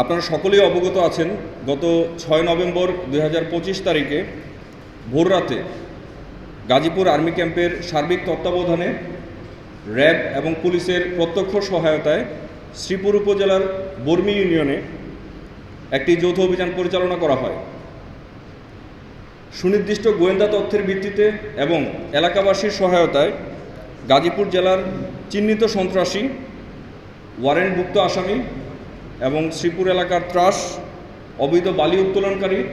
আপনারা সকলেই অবগত আছেন, গত ছয় নভেম্বর দু হাজার পঁচিশ তারিখে ভোররাতে গাজীপুর আর্মি ক্যাম্পের সার্বিক তত্ত্বাবধানে র্যাব এবং পুলিশের প্রত্যক্ষ সহায়তায় শ্রীপুর উপজেলার বর্মি ইউনিয়নে একটি যৌথ অভিযান পরিচালনা করা হয়। সুনির্দিষ্ট গোয়েন্দা তথ্যের ভিত্তিতে এবং এলাকাবাসীর সহায়তায় গাজীপুর জেলার চিহ্নিত সন্ত্রাসী ওয়ারেন্টভুক্ত আসামি এবং শ্রীপুর এলাকার ত্রাস, অবৈধ বালি উত্তোলনকারী,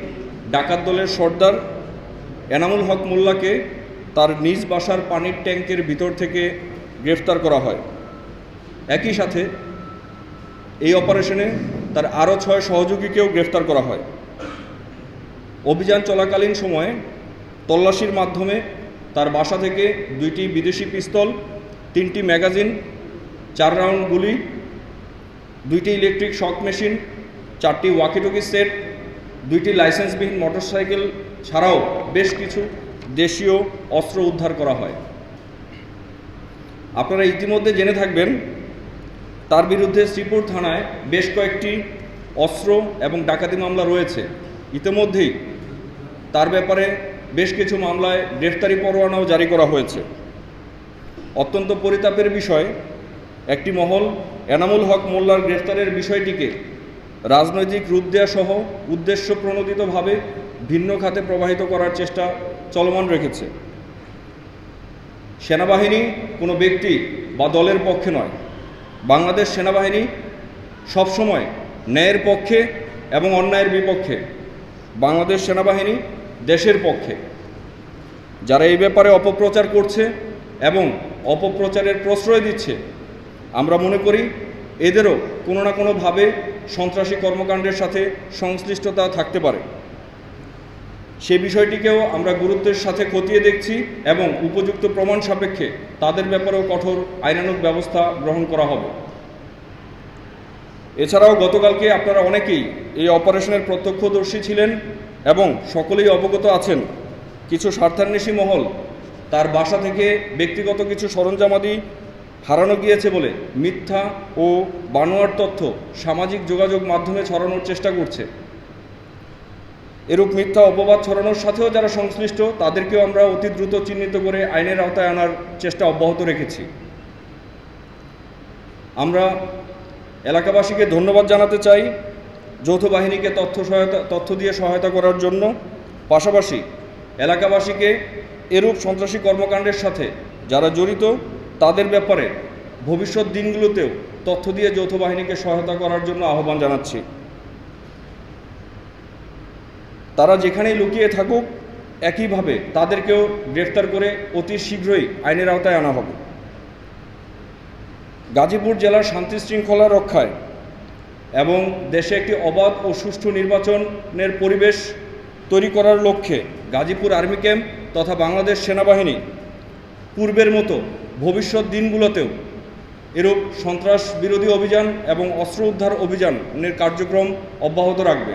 ডাকাত দলের সর্দার এনামুল হক মোল্লাকে তার নিজ বাসার পানির ট্যাঙ্কের ভিতর থেকে গ্রেফতার করা হয়। একই সাথে এই অপারেশনে তার আরও ছয় সহযোগীকেও গ্রেফতার করা হয়। অভিযান চলাকালীন সময়ে তল্লাশির মাধ্যমে তার বাসা থেকে দুইটি বিদেশি পিস্তল, তিনটি ম্যাগাজিন, চার রাউন্ড গুলি দুইটি ইলেকট্রিক শক মেশিন চারটি ওয়াকিটকি সেট দুইটি লাইসেন্সবিহীন মোটরসাইকেল ছাড়াও বেশ কিছু দেশীয় অস্ত্র উদ্ধার করা হয়। আপনারা ইতিমধ্যে জেনে থাকবেন, তার বিরুদ্ধে শ্রীপুর থানায় বেশ কয়েকটি অস্ত্র এবং ডাকাতি মামলা রয়েছে। ইতিমধ্যেই তার ব্যাপারে বেশ কিছু মামলায় গ্রেফতারি পরোয়ানাও জারি করা হয়েছে। অত্যন্ত পরিতাপের বিষয় একটি মহল, এনামুল হক মোল্লার গ্রেফতারের বিষয়টিকে রাজনৈতিক রূপ দেওয়া সহ উদ্দেশ্য প্রণোদিতভাবে ভিন্ন খাতে প্রবাহিত করার চেষ্টা চলমান রেখেছে। সেনাবাহিনী কোনো ব্যক্তি বা দলের পক্ষে নয়। বাংলাদেশ সেনাবাহিনী সবসময় ন্যায়ের পক্ষে এবং অন্যায়ের বিপক্ষে। বাংলাদেশ সেনাবাহিনী দেশের পক্ষে। যারা এই ব্যাপারে অপপ্রচার করছে এবং অপপ্রচারের প্রশ্রয় দিচ্ছে আমরা মনে করি এদেরও কোনো না কোনোভাবে সন্ত্রাসী কর্মকাণ্ডের সাথে সংশ্লিষ্টতা থাকতে পারে। সে বিষয়টিকেও আমরা গুরুত্বের সাথে খতিয়ে দেখছি এবং উপযুক্ত প্রমাণ সাপেক্ষে তাদের ব্যাপারেও কঠোর আইনানুক ব্যবস্থা গ্রহণ করা হবে। এছাড়াও গতকালকে আপনারা অনেকেই এই অপারেশনের প্রত্যক্ষদর্শী ছিলেন এবং সকলেই অবগত আছেন। কিছু স্বার্থান্বেষী মহল, তার বাসা থেকে ব্যক্তিগত কিছু সরঞ্জামাদি হারানো গিয়েছে বলে মিথ্যা ও বানোয়ার তথ্য সামাজিক যোগাযোগ মাধ্যমে ছড়ানোর চেষ্টা করছে। এরূপ মিথ্যা অপবাদ ছড়ানোর সাথেও যারা সংশ্লিষ্ট, তাদেরকেও আমরা অতি দ্রুত চিহ্নিত করে আইনের আওতায় আনার চেষ্টা অব্যাহত রেখেছি। আমরা এলাকাবাসীকে ধন্যবাদ জানাতে চাই যৌথ বাহিনীকে তথ্য সহায়তা, তথ্য দিয়ে সহায়তা করার জন্য। পাশাপাশি এলাকাবাসীকে এরূপ সন্ত্রাসী কর্মকাণ্ডের সাথে যারা জড়িত তাদের ব্যাপারে ভবিষ্যৎ দিনগুলোতেও তথ্য দিয়ে যৌথ বাহিনীকে সহায়তা করার জন্য আহ্বান জানাচ্ছি। তারা যেখানেই লুকিয়ে থাকুক, একইভাবে তাদেরকেও গ্রেফতার করে অতি শীঘ্রই আইনের আওতায় আনা হবে। গাজীপুর জেলার শান্তি শৃঙ্খলা রক্ষায় এবং দেশে একটি অবাধ ও সুষ্ঠু নির্বাচনের পরিবেশ তৈরি করার লক্ষ্যে গাজীপুর আর্মি ক্যাম্প তথা বাংলাদেশ সেনাবাহিনী পূর্বের মতো ভবিষ্যৎ দিনগুলোতেও এরূপ সন্ত্রাস বিরোধী অভিযান এবং অস্ত্র উদ্ধার অভিযানের কার্যক্রম অব্যাহত রাখবে।